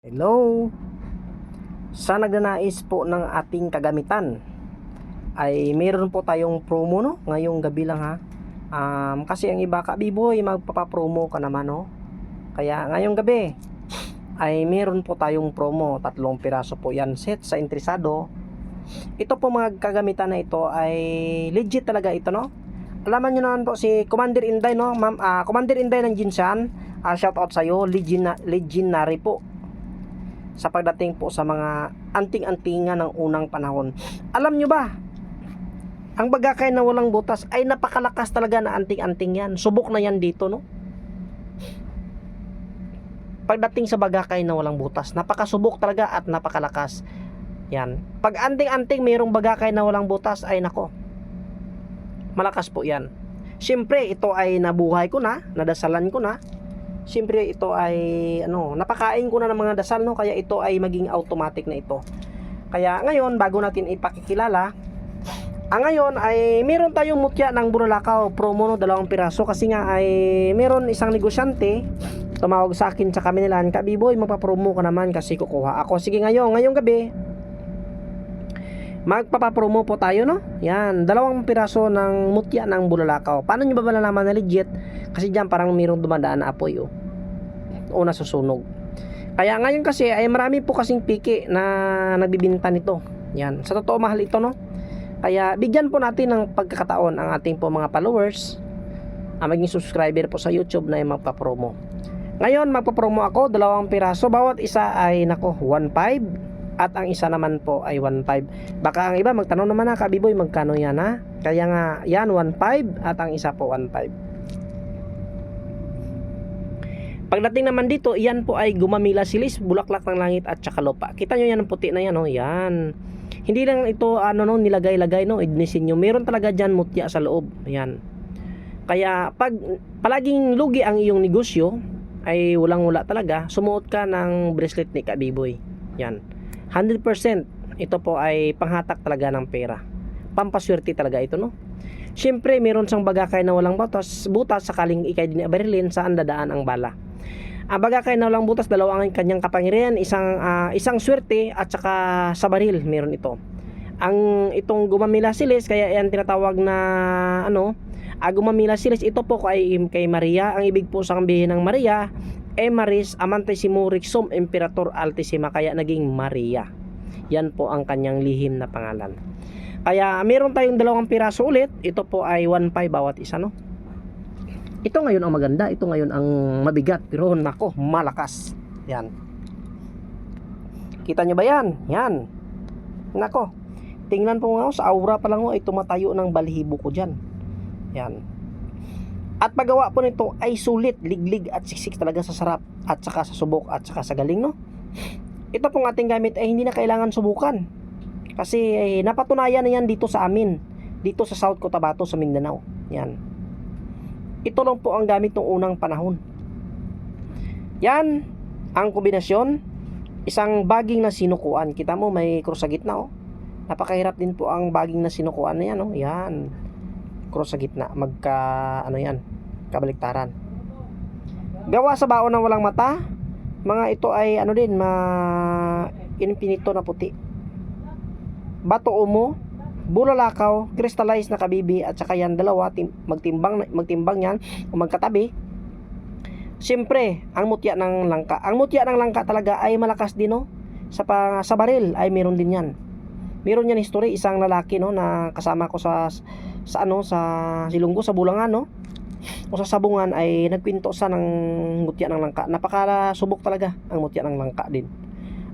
Hello! Sa nagnanais po ng ating kagamitan ay meron po tayong promo no ngayong gabi lang ha. Um, kasi ang iba ka biboy magpapapromo ka naman no. Kaya ngayong gabi ay meron po tayong promo, tatlong piraso po yan set sa interesado. Ito po mga kagamitan na ito ay legit talaga ito no. Alaman nyo naman po si Commander Inday no, ma'am, ah, Commander Inday ng Jinsan. Ah, shout out sa iyo, legendary po sa pagdating po sa mga anting-antingan ng unang panahon. Alam nyo ba, ang bagakay na walang butas ay napakalakas talaga na anting-anting yan. Subok na yan dito, no? Pagdating sa bagakay na walang butas, napakasubok talaga at napakalakas. Yan. Pag anting-anting mayroong bagakay na walang butas, ay nako. Malakas po yan. Siyempre, ito ay nabuhay ko na, nadasalan ko na, Siyempre ito ay ano, napakain ko na ng mga dasal no, kaya ito ay maging automatic na ito. Kaya ngayon bago natin ipakikilala, ang ngayon ay meron tayong mutya ng Buralakaw promo no, dalawang piraso. Kasi nga ay meron isang negosyante tumawag sa akin sa kamilan, Kabiboy, magpa-promo ka naman kasi kukuha ako. Sige ngayon, ngayong gabi, magpapapromo po tayo no? Yan dalawang piraso ng mutya ng bulalakaw paano nyo ba malalaman na legit? Kasi dyan parang mayroong dumadaan na apoy oh o nasusunog. Kaya ngayon kasi ay marami po kasing piki na nagbibinta nito. Yan. Sa totoo mahal ito no? Kaya bigyan po natin ng pagkakataon ang ating po mga followers ang maging subscriber po sa YouTube na ay magpapromo. Ngayon magpapromo ako dalawang piraso. Bawat isa ay nako 1.5 at ang isa naman po ay 1.5 baka ang iba magtanong naman na kabiboy magkano yan ha? Kaya nga yan 1.5 at ang isa po 1.5 pagdating naman dito yan po ay gumamila silis bulaklak ng langit at saka lupa kita nyo yan ang puti na yan oh yan hindi lang ito ano no nilagay-lagay no idnisin nyo meron talaga dyan mutya sa loob yan kaya pag palaging lugi ang iyong negosyo ay walang wala talaga sumuot ka ng bracelet ni Kabiboy yan 100% ito po ay panghatak talaga ng pera. Pampaswerte talaga ito, no? Siyempre, meron siyang bagakay na walang butas, butas sakaling ikay din barilin saan dadaan ang bala. Ang bagakay na walang butas, dalawa ang kanyang kapangyarihan, isang ah, isang swerte at saka sa baril meron ito. Ang itong gumamila silis, kaya yan tinatawag na ano, ah, gumamila silis, ito po kay, kay Maria. Ang ibig po sa kambihin ng Maria, Emaris Amantissimo Rixum Imperator Altissima kaya naging Maria. Yan po ang kanyang lihim na pangalan. Kaya meron tayong dalawang piraso ulit. Ito po ay 1.5 bawat isa no. Ito ngayon ang maganda, ito ngayon ang mabigat pero nako, malakas. Yan. Kita nyo ba yan? Yan. Nako. Tingnan po nga sa aura pa lang ay tumatayo ng balihibo ko diyan. Yan. At paggawa po nito ay sulit, liglig at siksik talaga sa sarap at saka sa subok at saka sa galing no. Ito pong ating gamit ay hindi na kailangan subukan. Kasi eh, napatunayan na yan dito sa amin. Dito sa South Cotabato sa Mindanao. Yan. Ito lang po ang gamit ng unang panahon. Yan ang kombinasyon. Isang baging na sinukuan. Kita mo may cross sa gitna oh. Napakahirap din po ang baging na sinukuan na yan oh. Yan cross sa gitna magka ano yan kabaliktaran gawa sa baon ng walang mata mga ito ay ano din ma infinito na puti bato umo bulalakaw crystallized na kabibi at saka yan dalawa tim, magtimbang magtimbang yan o magkatabi Siyempre, ang mutya ng langka. Ang mutya ng langka talaga ay malakas din no. Sa pa, sa baril ay meron din 'yan. Meron yan history isang lalaki no na kasama ko sa sa ano sa Silunggo sa Bulangan no o sa Sabungan ay nagpinto sa ng mutya ng langka napaka subok talaga ang mutya ng langka din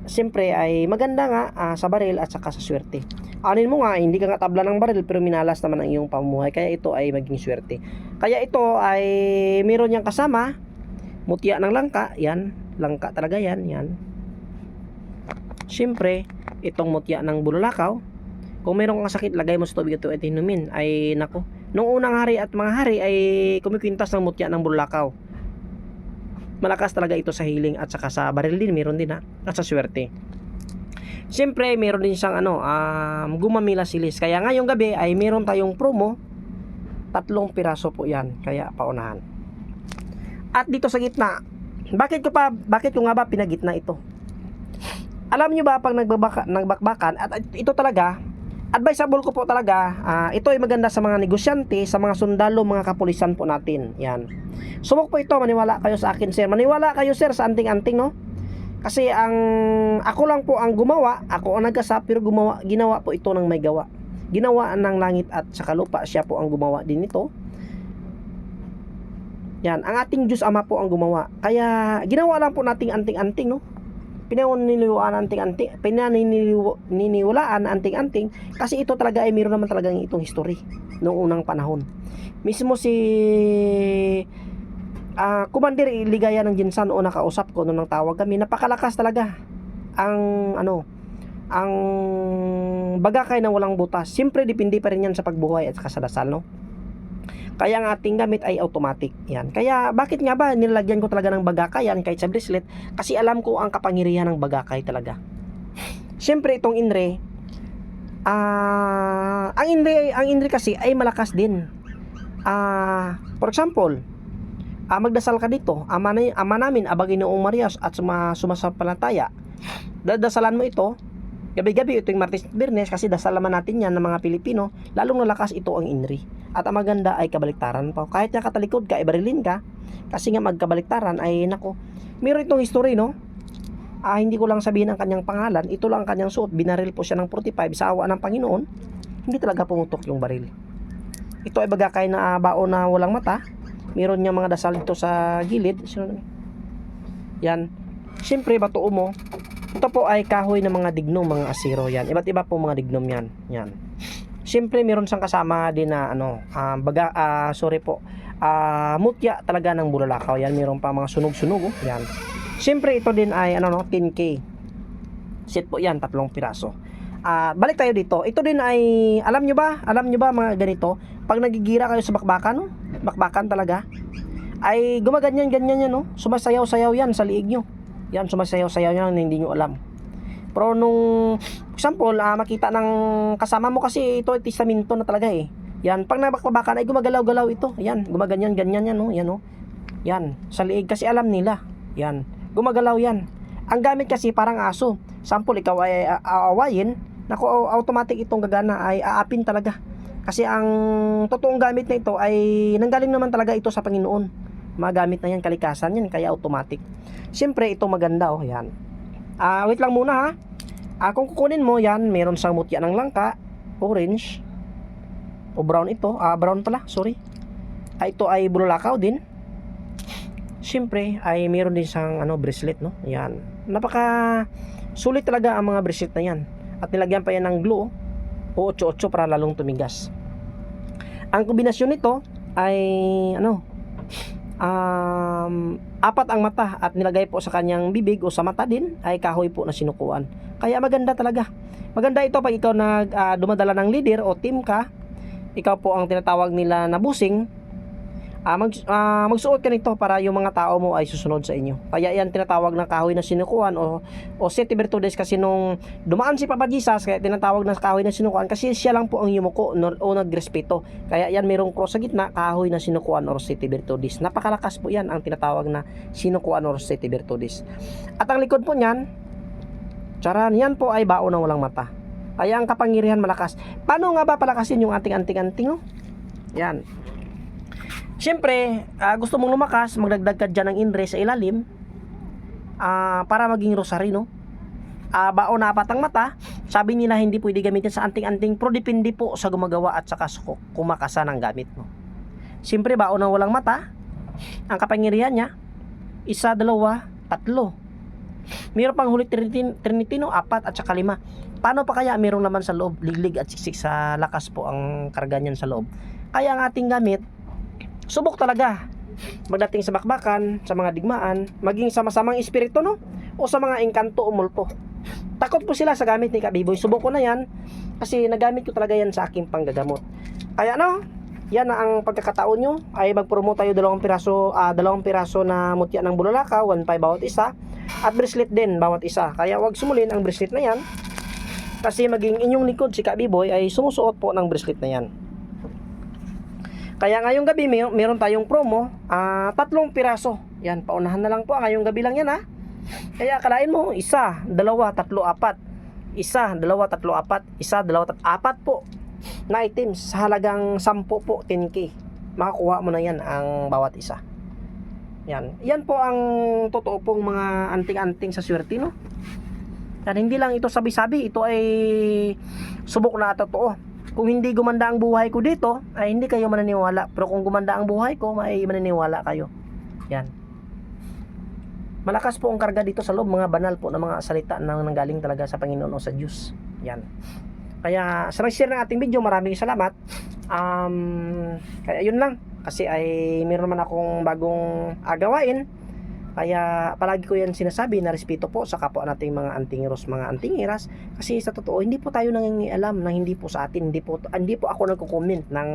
Siyempre ay maganda nga ah, sa baril at saka sa swerte anin mo nga hindi ka nga tabla ng baril pero minalas naman ang iyong pamumuhay kaya ito ay maging swerte kaya ito ay meron niyang kasama mutya ng langka yan langka talaga yan yan Siyempre, itong mutya ng bulalakaw, kung meron kang sakit, lagay mo sa tubig ito at inumin. Ay, nako. Nung unang hari at mga hari ay kumikwintas ng mutya ng bulalakaw. Malakas talaga ito sa healing at saka sa baril din, meron din ha. At sa swerte. Siyempre, meron din siyang ano, um, gumamila silis. Kaya ngayong gabi ay meron tayong promo. Tatlong piraso po yan. Kaya paunahan. At dito sa gitna, bakit ko pa, bakit ko nga ba pinagitna ito? alam nyo ba pag nagbabaka, nagbakbakan at ito talaga advisable ko po talaga ah, ito ay maganda sa mga negosyante sa mga sundalo mga kapulisan po natin. Yan. Subok po ito maniwala kayo sa akin sir. Maniwala kayo sir sa anting-anting no? Kasi ang ako lang po ang gumawa ako ang nagkasap pero gumawa ginawa po ito ng may gawa. Ginawa ng langit at saka lupa siya po ang gumawa din ito yan. Ang ating Diyos Ama po ang gumawa. Kaya ginawa lang po nating anting-anting no pinaniniwalaan anting-anting pinaniniwalaan anting-anting kasi ito talaga ay meron naman talagang itong history noong unang panahon. Mismo si ah Commander Ligaya ng Jinsan o nakausap ko nang tawag kami napakalakas talaga ang ano ang bagakay na walang butas. Siyempre depende pa rin yan sa pagbuhay at saka sa dasal no kaya ang ating gamit ay automatic yan. Kaya bakit nga ba nilagyan ko talaga ng bagakay yan kahit sa bracelet? Kasi alam ko ang kapangyarihan ng bagakay talaga. Siyempre itong inre ah ang inre ang inre kasi ay malakas din. Ah for example ah, magdasal ka dito ama, na, ama namin abagin noong Marias at suma, sumasampalataya dadasalan mo ito gabi-gabi ito yung Martes at Biyernes kasi dasal naman natin yan ng mga Pilipino lalong nalakas ito ang inri. At ang maganda ay kabaliktaran pa. Kahit nakatalikod ka ibarilin ka kasi nga magkabaliktaran ay nako meron itong history no? Ah, hindi ko lang sabihin ang kanyang pangalan ito lang ang kanyang suot. Binaril po siya ng 45 sa awa ng Panginoon. Hindi talaga pumutok yung baril. Ito ay bagakay na bao na walang mata. Meron niya mga dasal dito sa gilid. Yan. Siyempre batuo mo ito po ay kahoy ng mga dignom, mga asiro yan. Iba't iba po mga dignom yan. Yan. Siyempre, meron siyang kasama din na ano, ah, baga, ah, sorry po, ah, mutya talaga ng bulalakaw. Yan, meron pa mga sunog-sunog. Oh. Yan. Siyempre, ito din ay ano no, 10K. Set po yan, tatlong piraso. Ah, balik tayo dito. Ito din ay, alam nyo ba, alam nyo ba mga ganito, pag nagigira kayo sa bakbakan, bakbakan talaga, ay gumaganyan-ganyan yan, no? Sumasayaw-sayaw yan sa liig nyo. Yan, sumasayaw-sayaw yan, hindi nyo alam. Pero nung, example, ah, makita ng kasama mo kasi ito ay testamento na talaga eh. Yan, pag nabakbakan ay gumagalaw-galaw ito. Yan, gumaganyan, ganyan yan, no? Yan, no? Yan, sa liig kasi alam nila. Yan, gumagalaw yan. Ang gamit kasi parang aso. Sample, ikaw ay a- aawayin, naku, automatic itong gagana ay aapin talaga. Kasi ang totoong gamit na ito ay nanggaling naman talaga ito sa Panginoon. Magamit na yan, kalikasan yan, kaya automatic. Siyempre, ito maganda, oh, yan. Ah, wait lang muna ha. Ah, kung kukunin mo yan, meron siyang mutya ng langka, orange, o brown ito, ah, brown pala, sorry. Ah, ito ay bulalakaw din. Siyempre, ay meron din siyang ano, bracelet, no? Yan. Napaka sulit talaga ang mga bracelet na yan. At nilagyan pa yan ng glue, o 8-8 para lalong tumigas. Ang kombinasyon nito ay ano, um, apat ang mata at nilagay po sa kanyang bibig o sa mata din ay kahoy po na sinukuan. Kaya maganda talaga. Maganda ito pag ikaw nag ah, dumadala ng leader o team ka, ikaw po ang tinatawag nila na busing. Ah, mag, ah, magsuot ka nito para yung mga tao mo ay susunod sa inyo. Kaya yan tinatawag na kahoy na sinukuan o o Sete Virtudes kasi nung dumaan si Papa Jesus kaya tinatawag na kahoy na sinukuan kasi siya lang po ang yumuko no, o nagrespeto. Kaya yan mayroong cross sa gitna, kahoy na sinukuan or Sete Virtudes. Napakalakas po yan ang tinatawag na sinukuan or Sete Virtudes. At ang likod po niyan, charan, yan po ay bao ng walang mata. Kaya ang kapangyarihan malakas. Paano nga ba palakasin yung ating anting-anting? No? Yan. Siyempre, ah, gusto mong lumakas, magdagdag ka dyan ng inre sa ilalim ah, para maging rosary, no? Ah, bao na apat ang mata, sabi nila hindi pwede gamitin sa anting-anting pero depende po sa gumagawa at saka sa ku- kumakasa ng gamit mo. Siyempre, bao na walang mata, ang kapangyarihan niya, isa, dalawa, tatlo. Meron pang huli trinity, trinity no? apat at saka lima. Paano pa kaya merong laman sa loob, liglig at siksik sa lakas po ang karga niyan sa loob. Kaya ang ating gamit, subok talaga magdating sa bakbakan, sa mga digmaan, maging sa masamang espiritu no o sa mga engkanto o multo. Takot po sila sa gamit ni Kabiboy. Subok ko na yan kasi nagamit ko talaga yan sa aking panggagamot. Kaya no, yan na ang pagkakataon nyo ay mag-promote tayo dalawang piraso, ah, dalawang piraso na mutya ng bulalaka, 1.5 bawat isa at bracelet din bawat isa. Kaya wag sumulin ang bracelet na yan kasi maging inyong likod si Kabiboy ay sumusuot po ng bracelet na yan. Kaya ngayong gabi may, meron tayong promo, ah tatlong piraso. Yan, paunahan na lang po. Ngayong gabi lang yan ha. Kaya kalain mo, isa, dalawa, tatlo, apat. Isa, dalawa, tatlo, apat. Isa, dalawa, tatlo, apat po na items sa halagang 10 po, 10k. Makakuha mo na yan ang bawat isa. Yan. Yan po ang totoo pong mga anting-anting sa swerte, no? Yan, hindi lang ito sabi-sabi. Ito ay subok na totoo. Kung hindi gumanda ang buhay ko dito, ay hindi kayo mananiwala. Pero kung gumanda ang buhay ko, may mananiwala kayo. Yan. Malakas po ang karga dito sa loob, mga banal po na mga salita na nanggaling talaga sa Panginoon o sa Diyos. Yan. Kaya sa nag-share ng ating video, maraming salamat. Um, kaya yun lang. Kasi ay meron naman akong bagong agawain. Kaya palagi ko yan sinasabi na respeto po sa kapwa nating mga antingeros, mga antingeras. Kasi sa totoo, hindi po tayo nangingialam na hindi po sa atin. Hindi po, hindi po ako nagko-comment ng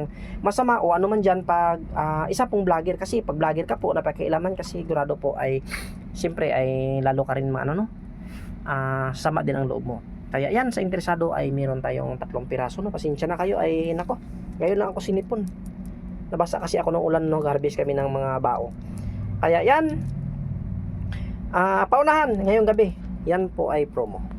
masama o ano man dyan pag ah, isa pong vlogger. Kasi pag vlogger ka po, napakialaman kasi sigurado po ay siyempre ay lalo ka rin maano no ah sama din ang loob mo kaya yan sa interesado ay meron tayong tatlong piraso no pasensya na kayo ay nako ngayon lang ako sinipon nabasa kasi ako ng ulan no garbage kami ng mga bao kaya yan ah paunahan ngayong gabi. Yan po ay promo